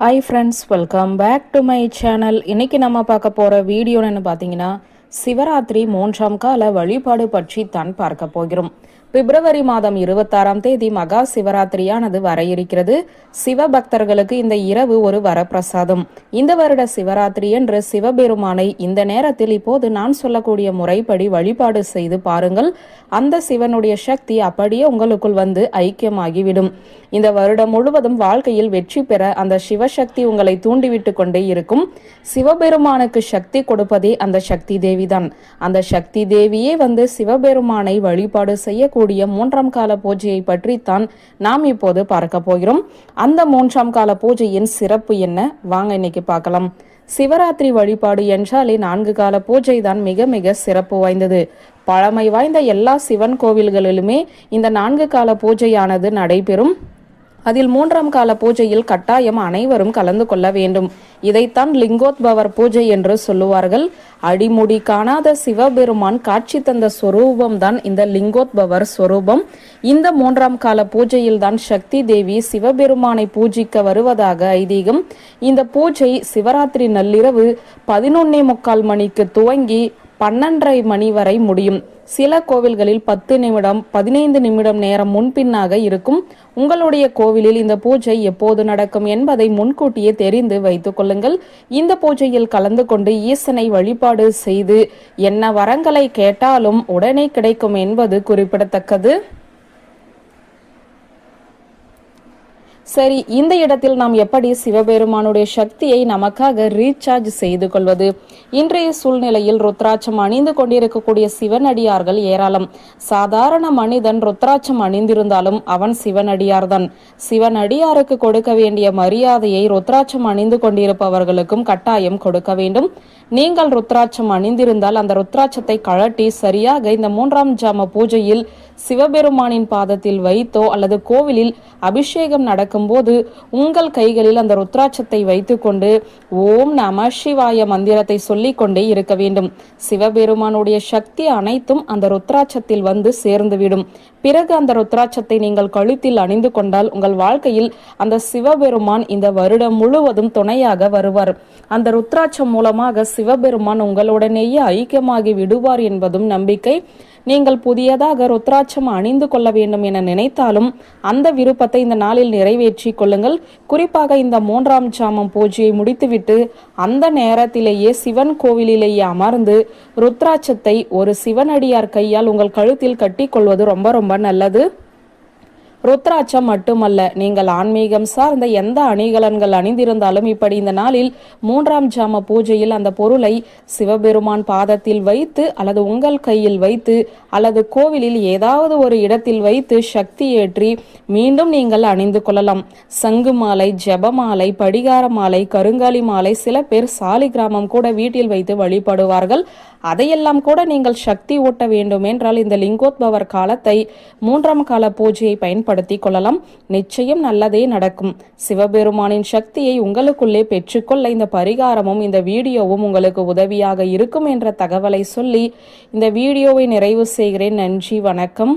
Hi friends welcome back to my channel இன்னைக்கு நம்ம பார்க்க போகிற வீடியோன்னு பார்த்தீங்கன்னா சிவராத்திரி மூன்றாம் கால வழிபாடு பற்றி தான் பார்க்க போகிறோம். பிப்ரவரி மாதம் இருபத்தாறாம் தேதி மகா சிவராத்திரியானது வர இருக்கிறது சிவபக்தர்களுக்கு இந்த இரவு ஒரு வரப்பிரசாதம். இந்த வருட சிவராத்திரி என்று சிவபெருமானை இந்த நேரத்தில் இப்போது நான் சொல்லக்கூடிய முறைப்படி வழிபாடு செய்து பாருங்கள். அந்த சிவனுடைய சக்தி அப்படியே உங்களுக்குள் வந்து ஐக்கியமாகிவிடும். இந்த வருடம் முழுவதும் வாழ்க்கையில் வெற்றி பெற அந்த சிவசக்தி உங்களை தூண்டிவிட்டு கொண்டே இருக்கும். சிவபெருமானுக்கு சக்தி கொடுப்பதே அந்த சக்தி தேவிதான். அந்த சக்தி தேவியே வந்து சிவபெருமானை வழிபாடு செய்யக்கூடிய மூன்றாம் கால பூஜையை பற்றித்தான் நாம் இப்போது பார்க்க போகிறோம். அந்த மூன்றாம் கால பூஜையின் சிறப்பு என்ன? வாங்க இன்னைக்கு பார்க்கலாம். சிவராத்திரி வழிபாடு என்றாலே நான்கு கால பூஜை தான் மிக மிக சிறப்பு வாய்ந்தது. பழமை வாய்ந்த எல்லா சிவன் கோவில்களிலுமே இந்த நான்கு கால பூஜையானது நடைபெறும். அதில் மூன்றாம் கால பூஜையில் கட்டாயம் அனைவரும் கலந்து கொள்ள வேண்டும். இதைத்தான் லிங்கோத்பவர் பூஜை என்று சொல்லுவார்கள். அடிமுடி காணாத சிவபெருமான் காட்சி தந்த சொரூபம் தான் இந்த லிங்கோத்பவர் சொரூபம். இந்த மூன்றாம் கால பூஜையில் தான் சக்தி தேவி சிவபெருமானை பூஜிக்க வருவதாக ஐதீகம். இந்த பூஜை சிவராத்திரி நள்ளிரவு பதினொன்னே முக்கால் மணிக்கு துவங்கி பன்னெண்டரை மணி வரை முடியும். சில கோவில்களில் பத்து நிமிடம் பதினைந்து நிமிடம் நேரம் முன்பின்னாக இருக்கும். உங்களுடைய கோவிலில் இந்த பூஜை எப்போது நடக்கும் என்பதை முன்கூட்டியே தெரிந்து வைத்துக் கொள்ளுங்கள். இந்த பூஜையில் கலந்து கொண்டு ஈசனை வழிபாடு செய்து என்ன வரங்களை கேட்டாலும் உடனே கிடைக்கும் என்பது குறிப்பிடத்தக்கது. சரி இந்த இடத்தில் நாம் எப்படி சிவபெருமானுடைய சக்தியை நமக்காக ரீசார்ஜ் செய்து கொள்வது? இன்றைய சூழ்நிலையில் ருத்ராட்சம் அணிந்து கொண்டிருக்கக்கூடிய சிவனடியார்கள் ஏராளம். சாதாரண மனிதன் ருத்ராட்சம் அணிந்திருந்தாலும் அவன் சிவனடியார்தான். சிவனடியாருக்கு கொடுக்க வேண்டிய மரியாதையை ருத்ராட்சம் அணிந்து கொண்டிருப்பவர்களுக்கும் கட்டாயம் கொடுக்க வேண்டும். நீங்கள் ருத்ராட்சம் அணிந்திருந்தால் அந்த ருத்ராட்சத்தை கழட்டி சரியாக இந்த மூன்றாம் ஜாம பூஜையில் சிவபெருமானின் பாதத்தில் வைத்தோ அல்லது கோவிலில் அபிஷேகம் நடக்கும் இருக்கும்போது உங்கள் கைகளில் அந்த ருத்ராட்சத்தை வைத்துக்கொண்டு ஓம் நம சிவாய மந்திரத்தை சொல்லிக் கொண்டே இருக்க வேண்டும். சிவபெருமானுடைய சக்தி அனைத்தும் அந்த ருத்ராட்சத்தில் வந்து சேர்ந்துவிடும். பிறகு அந்த ருத்ராட்சத்தை நீங்கள் கழுத்தில் அணிந்து கொண்டால் உங்கள் வாழ்க்கையில் அந்த சிவபெருமான் இந்த வருடம் முழுவதும் துணையாக வருவார். அந்த ருத்ராட்சம் மூலமாக சிவபெருமான் உங்களுடனேயே ஐக்கியமாகி விடுவார் என்பதும் நம்பிக்கை. நீங்கள் புதியதாக ருத்ராட்சம் அணிந்து கொள்ள வேண்டும் என நினைத்தாலும் அந்த விருப்பத்தை இந்த நாளில் நிறைவேற்றி கொள்ளுங்கள். குறிப்பாக இந்த மூன்றாம் சாமம் பூஜையை முடித்துவிட்டு அந்த நேரத்திலேயே சிவன் கோவிலிலேயே அமர்ந்து ருத்ராட்சத்தை ஒரு சிவனடியார் கையால் உங்கள் கழுத்தில் கட்டிக்கொள்வது ரொம்ப ரொம்ப நல்லது. ருத்ராட்சம் மட்டுமல்ல நீங்கள் ஆன்மீகம் சார்ந்த எந்த அணிகலன்கள் அணிந்திருந்தாலும் இப்படி இந்த நாளில் மூன்றாம் ஜாம பூஜையில் அந்த பொருளை சிவபெருமான் பாதத்தில் வைத்து அல்லது உங்கள் கையில் வைத்து அல்லது கோவிலில் ஏதாவது ஒரு இடத்தில் வைத்து சக்தி ஏற்றி மீண்டும் நீங்கள் அணிந்து கொள்ளலாம். சங்கு மாலை ஜெபமாலை படிகார மாலை கருங்காலி மாலை சில பேர் சாலிகிராமம் கூட வீட்டில் வைத்து வழிபடுவார்கள். அதையெல்லாம் கூட நீங்கள் சக்தி ஊட்ட வேண்டும் என்றால் இந்த லிங்கோத்பவர் காலத்தை மூன்றாம் கால பூஜையை பயன்படுத்தி கொள்ளலாம். நிச்சயம் நல்லதே நடக்கும். சிவபெருமானின் சக்தியை உங்களுக்குள்ளே பெற்றுக்கொள்ள இந்த பரிகாரமும் இந்த வீடியோவும் உங்களுக்கு உதவியாக இருக்கும் என்ற தகவலை சொல்லி இந்த வீடியோவை நிறைவு செய்கிறேன். நன்றி வணக்கம்.